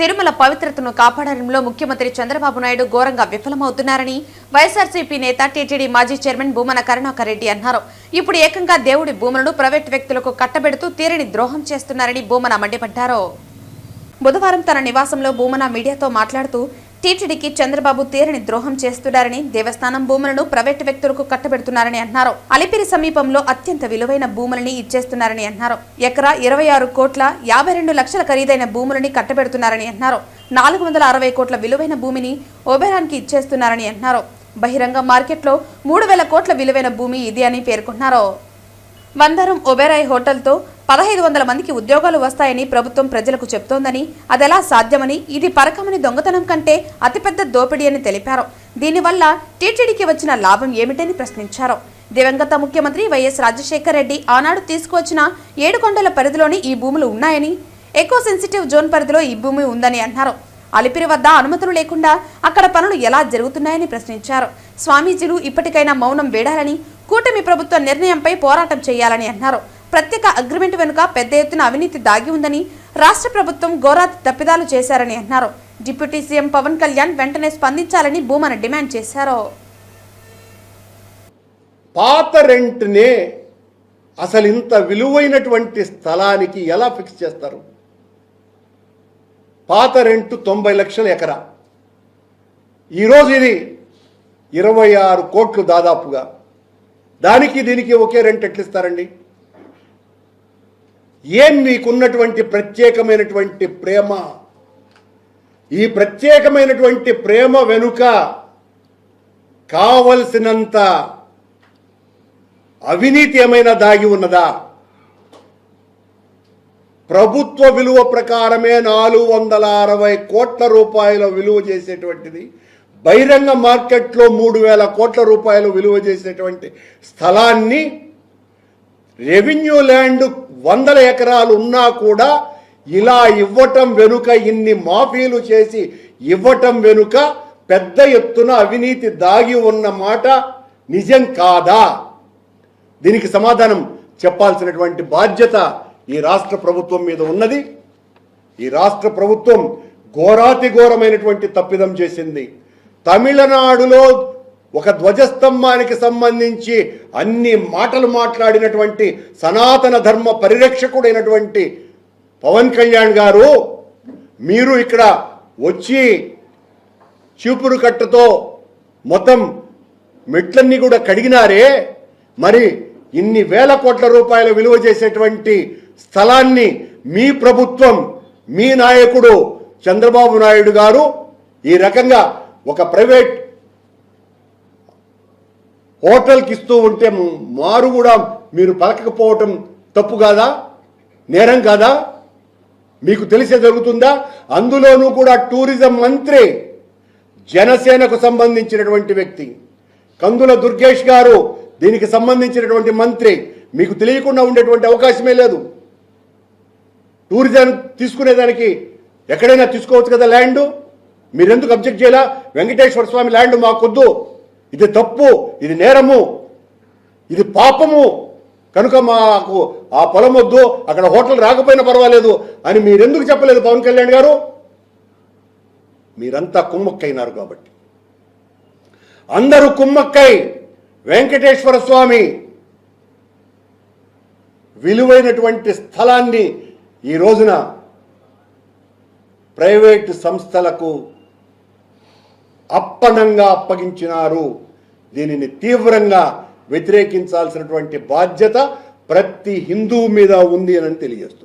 తిరుమల పవిత్రతను కాపాడడంలో ముఖ్యమంత్రి చంద్రబాబు నాయుడు ఘోరంగా విఫలమవుతున్నారని వైఎస్ఆర్సీపీ నేత టీటీడీ మాజీ చైర్మన్ భూమన కరుణాకర్ రెడ్డి అన్నారు. ఇప్పుడు ఏకంగా దేవుడి భూములను ప్రైవేట్ వ్యక్తులకు కట్టబెడుతూ తీరని ద్రోహం చేస్తున్నారని భూమన మండిపడ్డారు. బుధవారం తన నివాసంలో భూమన మీడియాతో మాట్లాడుతూ టీటీడీకి చంద్రబాబు తీరని ద్రోహం చేస్తున్నారని దేవస్థానం భూములను ప్రైవేటు వ్యక్తులకు కట్టబెడుతున్నారని అన్నారు అలిపిరి సమీపంలో అత్యంత విలువైన భూములని ఇచ్చేస్తున్నారని అన్నారు ఎకరా ఇరవై ఆరు కోట్ల యాభై రెండు లక్షల ఖరీదైన భూములని కట్టబెడుతున్నారని అన్నారు నాలుగు వందల అరవై కోట్ల విలువైన భూమిని ఓబెరాన్కి ఇచ్చేస్తున్నారని అన్నారు బహిరంగ మార్కెట్లో మూడు వేల కోట్ల విలువైన భూమి ఇది అని పేర్కొన్నారు వందరం ఒబెరాయ్ హోటల్తో పదహైదు వందల మందికి ఉద్యోగాలు వస్తాయని ప్రభుత్వం ప్రజలకు చెప్తోందని అదెలా సాధ్యమని ఇది పరకమని దొంగతనం కంటే అతిపెద్ద దోపిడీ అని తెలిపారు. దీనివల్ల టీటీడీకి వచ్చిన లాభం ఏమిటని ప్రశ్నించారు. దివంగత ముఖ్యమంత్రి వైఎస్ రాజశేఖర్ రెడ్డి ఆనాడు తీసుకువచ్చిన ఏడుకొండల పరిధిలోని ఈ భూములు ఉన్నాయని ఎకో సెన్సిటివ్ జోన్ పరిధిలో ఈ భూమి ఉందని అన్నారు. అలిపిరి వద్ద అనుమతులు లేకుండా అక్కడ పనులు ఎలా జరుగుతున్నాయని ప్రశ్నించారు. స్వామీజీలు ఇప్పటికైనా మౌనం వేడాలని కూటమి ప్రభుత్వ నిర్ణయంపై పోరాటం చేయాలని అన్నారు. ప్రత్యేక అగ్రిమెంట్ వెనుక పెద్ద ఎత్తున అవినీతి దాగి ఉందని రాష్ట్ర ప్రభుత్వం ఘోరాతి తప్పిదాలు చేశారని అన్నారు డిప్యూటీ సీఎం పవన్ కళ్యాణ్ వెంటనే స్పందించాలని భూమన డిమాండ్ చేశారు. పాత రెంట్నే అసలు ఇంత విలువైనటువంటి స్థలానికి ఎలా ఫిక్స్ చేస్తారు? పాత రెంట్ తొంభై లక్షల ఎకరా. ఈరోజు ఇది ఇరవై ఆరు కోట్లు దాదాపుగా. దానికి దీనికి ఒకే రెంట్ ఎట్లా ఇస్తారండి ఏం మీకున్నటువంటి ప్రత్యేకమైనటువంటి ప్రేమ? ఈ ప్రత్యేకమైనటువంటి ప్రేమ వెనుక కావలసినంత అవినీతి ఏమైనా దాగి ఉన్నదా? ప్రభుత్వ విలువ ప్రకారమే నాలుగు వందల అరవై కోట్ల రూపాయల విలువ చేసేటువంటిది. బహిరంగ మార్కెట్లో మూడు వేల కోట్ల రూపాయలు విలువ చేసేటువంటి స్థలాన్ని రెవెన్యూ ల్యాండ్ వందల ఎకరాలు ఉన్నా కూడా ఇలా ఇవ్వటం వెనుక ఇన్ని మాఫీలు చేసి ఇవ్వటం వెనుక పెద్ద ఎత్తున అవినీతి దాగి ఉన్న మాట నిజం కాదా? దీనికి సమాధానం చెప్పాల్సినటువంటి బాధ్యత ఈ రాష్ట్ర ప్రభుత్వం మీద ఉన్నది. ఈ రాష్ట్ర ప్రభుత్వం ఘోరాతి ఘోరమైనటువంటి తప్పిదం చేసింది. తమిళనాడులో ఒక ధ్వజస్తంభానికి సంబంధించి అన్ని మాటలు మాట్లాడినటువంటి సనాతన ధర్మ పరిరక్షకుడైనటువంటి పవన్ కళ్యాణ్ గారు మీరు ఇక్కడ వచ్చి చీపురు కట్టతో మొత్తం మెట్లన్నీ కూడా కడిగినారే. మరి ఇన్ని వేల కోట్ల రూపాయలు విలువ చేసేటువంటి స్థలాన్ని మీ ప్రభుత్వం మీ నాయకుడు చంద్రబాబు నాయుడు గారు ఈ రకంగా ఒక ప్రైవేట్ హోటల్కి ఇస్తూ ఉంటే మారు కూడా మీరు పలకకపోవటం తప్పు కాదా? నేరం కాదా? మీకు తెలిసే జరుగుతుందా? అందులోనూ కూడా టూరిజం మంత్రి జనసేనకు సంబంధించినటువంటి వ్యక్తి. కందుల దుర్గేష్ గారు దీనికి సంబంధించినటువంటి మంత్రి. మీకు తెలియకుండా ఉండేటువంటి అవకాశమే లేదు. టూరిజం తీసుకునేదానికి ఎక్కడైనా తీసుకోవచ్చు కదా ల్యాండ్? మీరెందుకు అబ్జెక్ట్ చేయాలా? వెంకటేశ్వర స్వామి ల్యాండ్ మాకొద్దు. ఇది తప్పు ఇది నేరము ఇది పాపము. కనుక మాకు ఆ పొలం వద్దు అక్కడ హోటల్ రాకపోయినా పర్వాలేదు అని మీరెందుకు చెప్పలేదు పవన్ కళ్యాణ్ గారు? మీరంతా కుమ్మక్కైనారు కాబట్టి. అందరూ కుమ్మక్కై. వెంకటేశ్వర స్వామి విలువైనటువంటి స్థలాన్ని ఈ రోజున ప్రైవేటు సంస్థలకు అప్పనంగా అప్పగించినారు. దీనిని తీవ్రంగా వ్యతిరేకించాల్సినటువంటి బాధ్యత ప్రతి హిందూ మీద ఉంది అని తెలియజేస్తుంది